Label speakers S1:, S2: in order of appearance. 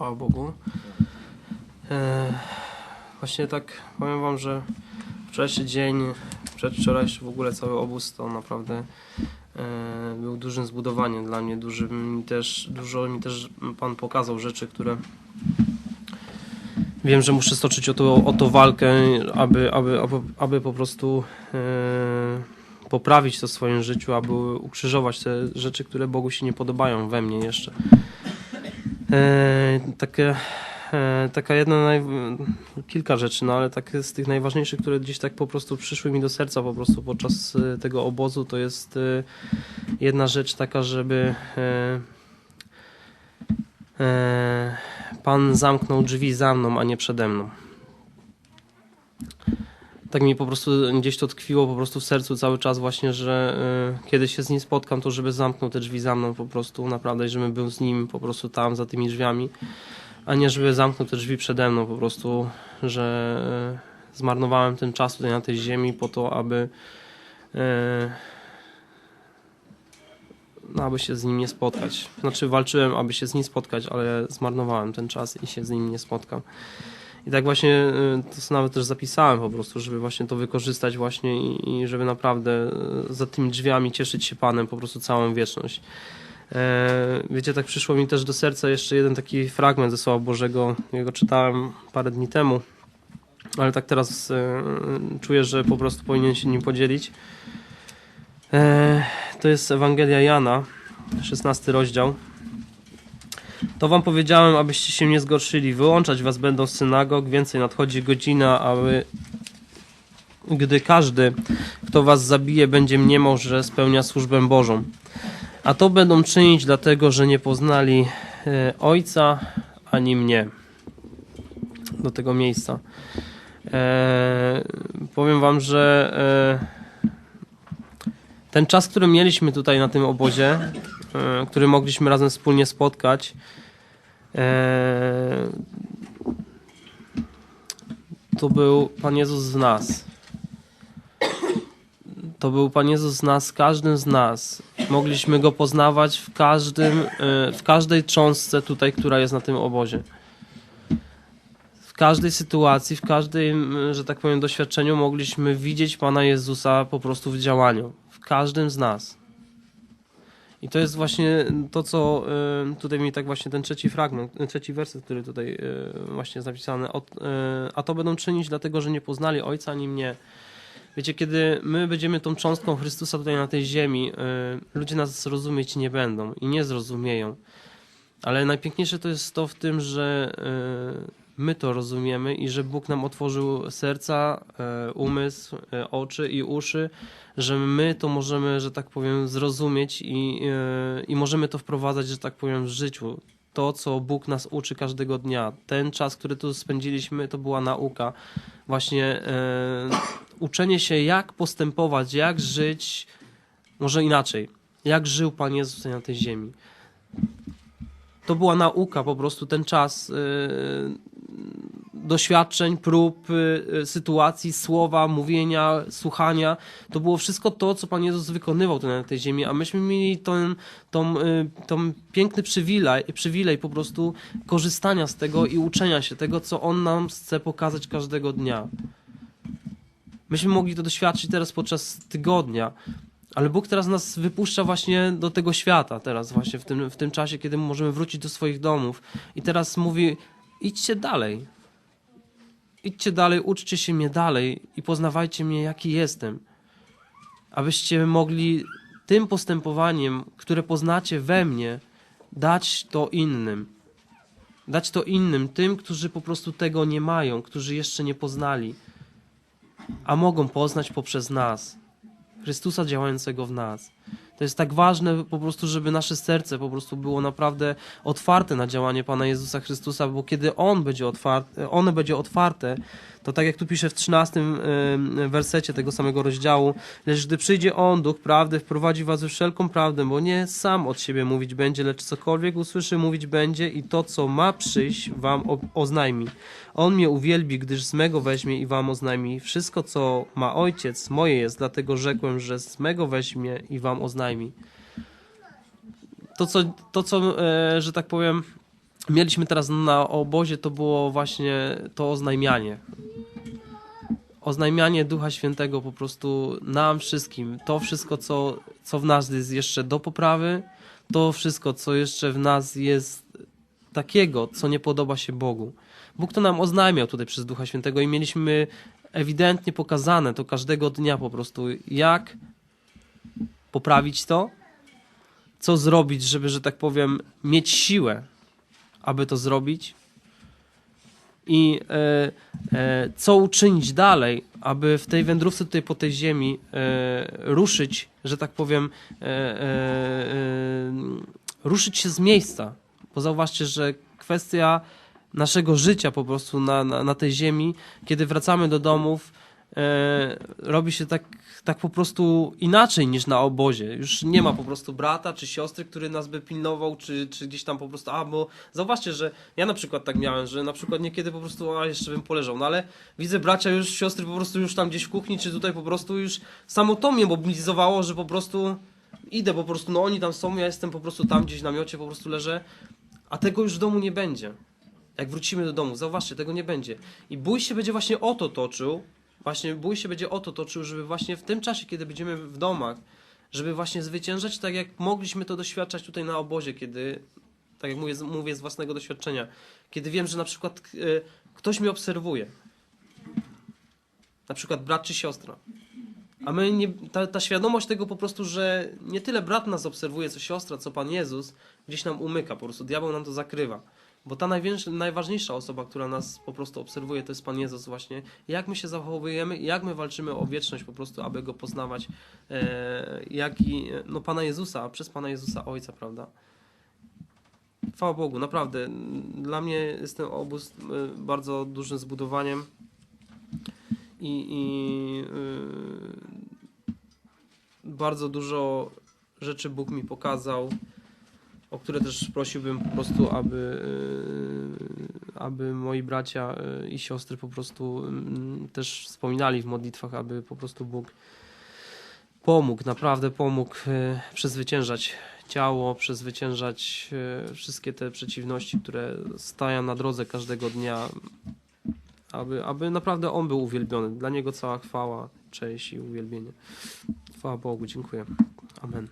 S1: Chwała Bogu. E, właśnie tak powiem wam, że wczorajszy dzień, przedwczorajszy w ogóle cały obóz to naprawdę e, był dużym zbudowaniem dla mnie. Duży mi też, dużo mi też Pan pokazał rzeczy, które wiem, że muszę stoczyć o to, o to walkę, aby, aby, aby, aby po prostu e, poprawić to w swoim życiu, aby ukrzyżować te rzeczy, które Bogu się nie podobają we mnie jeszcze. E, takie, e, taka jedna, naj... kilka rzeczy, no ale tak z tych najważniejszych, które gdzieś tak po prostu przyszły mi do serca po prostu podczas e, tego obozu, to jest jedna rzecz taka, żeby Pan zamknął drzwi za mną, a nie przede mną. Tak mi po prostu gdzieś to tkwiło po prostu w sercu cały czas właśnie, że y, kiedy się z nim spotkam, to żeby zamknął te drzwi za mną po prostu naprawdę, i żebym był z nim po prostu tam za tymi drzwiami, a nie żeby zamknął te drzwi przede mną po prostu, że y, zmarnowałem ten czas tutaj na tej ziemi po to, aby y, no, aby się z nim nie spotkać. Znaczy walczyłem, aby się z nim spotkać, ale zmarnowałem ten czas i się z nim nie spotkam. I tak właśnie y, to nawet też zapisałem po prostu, żeby właśnie to wykorzystać właśnie i, i żeby naprawdę y, za tymi drzwiami cieszyć się Panem po prostu całą wieczność. E, Wiecie, tak przyszło mi też do serca jeszcze jeden taki fragment ze Słowa Bożego. Ja go czytałem parę dni temu, ale tak teraz e, czuję, że po prostu powinien się nim podzielić. E, To jest Ewangelia Jana, 16 rozdział. To wam powiedziałem, abyście się nie zgorszyli. Wyłączać was będą z synagog. Więcej nadchodzi godzina, aby gdy każdy, kto was zabije, będzie mniemał, że spełnia służbę Bożą. A to będą czynić dlatego, że nie poznali e, Ojca ani mnie. Do tego miejsca. E, powiem wam, że e, ten czas, który mieliśmy tutaj na tym obozie, e, który mogliśmy razem wspólnie spotkać, to był Pan Jezus z nas. To był Pan Jezus z nas, każdym z nas. Mogliśmy Go poznawać w każdym, e, w każdej cząstce tutaj, która jest na tym obozie. W każdej sytuacji, w każdym, że tak powiem, doświadczeniu mogliśmy widzieć Pana Jezusa po prostu w działaniu. W każdym z nas. I to jest właśnie to, co e, tutaj mi tak właśnie ten trzeci fragment, e, trzeci werset, który tutaj e, właśnie jest napisany. A to będą czynić dlatego, że nie poznali Ojca ani mnie. Wiecie, kiedy my będziemy tą cząstką Chrystusa tutaj na tej ziemi, y, ludzie nas rozumieć nie będą i nie zrozumieją. Ale najpiękniejsze to jest to w tym, że y, my to rozumiemy i że Bóg nam otworzył serca, y, umysł, y, oczy i uszy, że my to możemy, że tak powiem, zrozumieć i, y, i możemy to wprowadzać, że tak powiem, w życiu. To, co Bóg nas uczy każdego dnia. Ten czas, który tu spędziliśmy, to była nauka. Właśnie y, uczenie się, jak postępować, jak żyć, może inaczej, jak żył Pan Jezus na tej ziemi. To była nauka po prostu, ten czas doświadczeń, prób, yy, sytuacji, słowa, mówienia, słuchania. To było wszystko to, co Pan Jezus wykonywał tutaj na tej ziemi, a myśmy mieli ten, tą, yy, tą piękny przywilej, przywilej po prostu korzystania z tego i uczenia się tego, co On nam chce pokazać każdego dnia. Myśmy mogli to doświadczyć teraz podczas tygodnia, ale Bóg teraz nas wypuszcza właśnie do tego świata, teraz właśnie w tym, w tym czasie, kiedy możemy wrócić do swoich domów. I teraz mówi: idźcie dalej. Idźcie dalej, uczcie się mnie dalej i poznawajcie mnie, jaki jestem. Abyście mogli tym postępowaniem, które poznacie we mnie, dać to innym. Dać to innym, tym, którzy po prostu tego nie mają, którzy jeszcze nie poznali a mogą poznać poprzez nas, Chrystusa działającego w nas. To jest tak ważne po prostu, żeby nasze serce po prostu było naprawdę otwarte na działanie Pana Jezusa Chrystusa, bo kiedy On będzie otwarte, one będzie otwarte, to tak jak tu pisze w 13 y, wersecie tego samego rozdziału, lecz gdy przyjdzie On, Duch Prawdy, wprowadzi was we wszelką prawdę, bo nie sam od siebie mówić będzie, lecz cokolwiek usłyszy, mówić będzie i to, co ma przyjść, wam oznajmi. On mnie uwielbi, gdyż z mego weźmie i wam oznajmi. Wszystko, co ma ojciec, moje jest, dlatego rzekłem, że z mego weźmie i wam oznajmi. To, co, to, co e, że tak powiem, mieliśmy teraz na obozie, to było właśnie to oznajmianie. Oznajmianie Ducha Świętego po prostu nam wszystkim. To wszystko, co, co w nas jest jeszcze do poprawy, to wszystko, co jeszcze w nas jest takiego, co nie podoba się Bogu. Bóg to nam oznajmiał tutaj przez Ducha Świętego i mieliśmy ewidentnie pokazane to każdego dnia po prostu, jak poprawić to, co zrobić, żeby, że tak powiem, mieć siłę, aby to zrobić i e, e, co uczynić dalej, aby w tej wędrówce tutaj po tej ziemi e, ruszyć, że tak powiem, e, e, e, ruszyć się z miejsca. Bo zauważcie, że kwestia naszego życia po prostu na, na, na tej ziemi, kiedy wracamy do domów, robi się tak, tak po prostu inaczej niż na obozie. Już nie ma po prostu brata czy siostry, który nas by pilnował, czy, czy gdzieś tam po prostu, a bo zauważcie, że ja na przykład tak miałem, że na przykład niekiedy po prostu, a jeszcze bym poleżał, no ale widzę bracia już, siostry po prostu już tam gdzieś w kuchni, czy tutaj po prostu już samo to mnie mobilizowało, że po prostu idę po prostu, no oni tam są, ja jestem po prostu tam gdzieś w namiocie, po prostu leżę, a tego już w domu nie będzie. Jak wrócimy do domu, zauważcie, tego nie będzie. I bój się będzie właśnie o to toczył, właśnie bój się będzie o to toczył, żeby właśnie w tym czasie, kiedy będziemy w domach, żeby właśnie zwyciężać tak, jak mogliśmy to doświadczać tutaj na obozie, kiedy, tak jak mówię, mówię z własnego doświadczenia, kiedy wiem, że na przykład e, ktoś mnie obserwuje, na przykład brat czy siostra, a my nie, ta, ta świadomość tego po prostu, że nie tyle brat nas obserwuje, co siostra, co Pan Jezus, gdzieś nam umyka, po prostu diabeł nam to zakrywa. Bo ta najważniejsza osoba, która nas po prostu obserwuje, to jest Pan Jezus właśnie. Jak my się zachowujemy, jak my walczymy o wieczność po prostu, aby Go poznawać, e, jak i no, Pana Jezusa, przez Pana Jezusa Ojca, prawda? Chwała Bogu, naprawdę. Dla mnie jest ten obóz e, bardzo dużym zbudowaniem i, i y, bardzo dużo rzeczy Bóg mi pokazał, o które też prosiłbym po prostu, aby, y, aby moi bracia y, i siostry po prostu mm, też wspominali w modlitwach, aby po prostu Bóg pomógł, naprawdę pomógł y, przezwyciężać ciało, przezwyciężać wszystkie te przeciwności, które stają na drodze każdego dnia, aby, aby naprawdę On był uwielbiony. Dla Niego cała chwała, cześć i uwielbienie. Chwała Bogu, dziękuję. Amen.